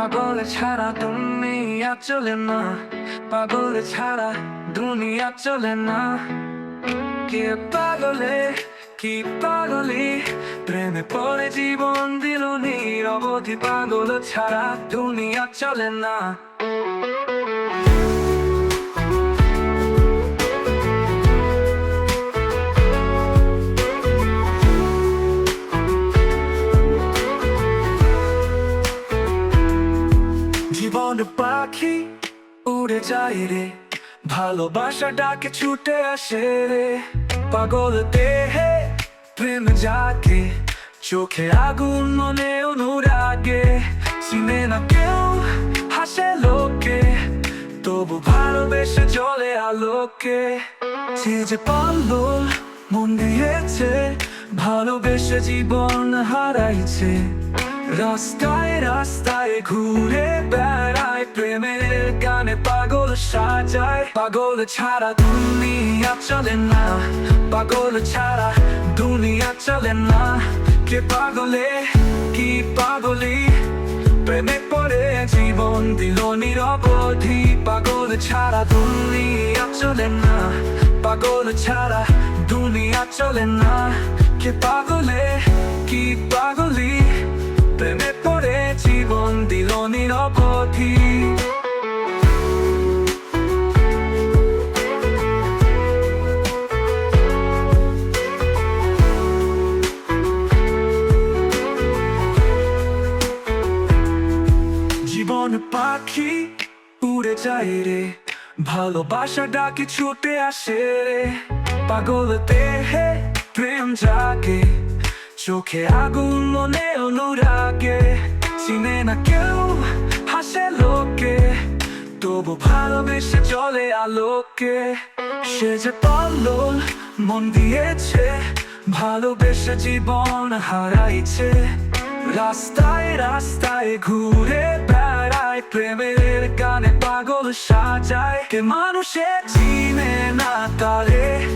পাগল ছাড়া দুনিয়া চলে না, পাগল ছাড়া দুনিয়া চলে না। কে পাগলে, কি পাগলি? প্রেমে পরে জীবন দিল নিরবধি পাগল ছাড়া দুনিয়া চলে না। জীবন পাখি উড়ে যায় রে। ভালোবাসা ডাকে ছুটে আসে রে। পাগল দেহে প্রেম জাগে, চোখে আগুন মনে অনুরাগে। চিনে না কেউ হাসে লোকে, তবু ভালোবেসে জলে আলোকে। সে যে পারল মন দিয়েছে, ভালোবেসে জীবন হারাইছে। রাস্তায় রাস্তায় ঘুরে বেড়ায়, প্রেমের গানে পাগল সাজায়। পাগল ছাড়া দুনিয়া চলে না, পাগল ছাড়া দুনিয়া চলে না। কে পাগলে, কি পাগলি? প্রেমে পড়ে জীবন দিল নিরবধি পাগল ছাড়া দুনিয়া চলে না, পাগল ছাড়া দুনিয়া চলে না। কে পাগলে, কি পাগলি? পাখি উড়ে যায় রে। ভালোবাসা ডাকে, ছুটে আসে রে। পাগল দেহে প্রেম জাগে। চোখে আগুন, মনে অনুরাগে। চিনে না কেউ, হাসে লোকে। তবু ভালোবেসে চলে আলোকে। সে যে পারল মন দিয়েছে, ভালোবেসে জীবন হারাইছে। রাস্তায় রাস্তায় ঘুরে বেড়ায় প্রেমের গানে পাগল সাজায়। কে মানুষে চিনে না তারে?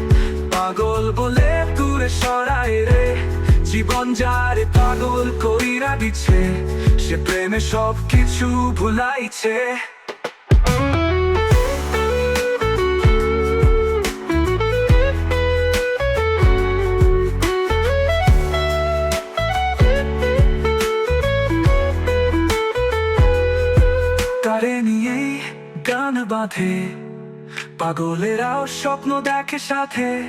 পাগল বলে দূরে সরায় রে। জীবন যারে পাগল কইরা দিচ্ছে সে প্রেমে সব কিছু ভুলাইছে। তারে নিয়েই গান বাঁধে। পাগলেরাও স্বপ্ন দেখে সাথে।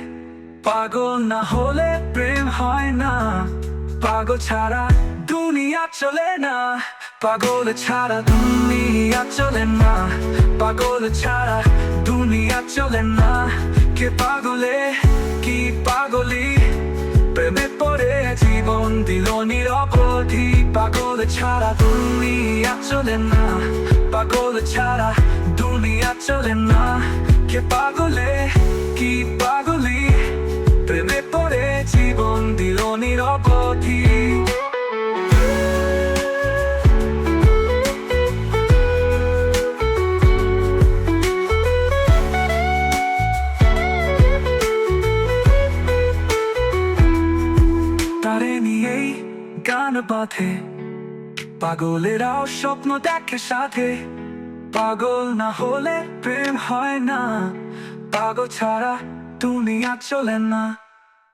পাগল না হলে প্রেম হয় না। পাগল ছাড়া দুনিয়া চলে না। পাগল ছাড়া দুনিয়া চলে না। পাগল ছাড়া দুনিয়া চলে না। কে পাগলে? কি পাগলি? প্রেমে পড়ে জীবন দিল নিরবধি পাগল ছাড়া দুনিয়া চলে না। পাগল ছাড়া দুনিয়া চলে না। কে পাগলে? কি গান বাঁধে। পাগলেরাও স্বপ্ন দেখে সাথে। পাগল না হলে প্রেম হয় না। পাগল ছাড়া তুমি আর চলেন না।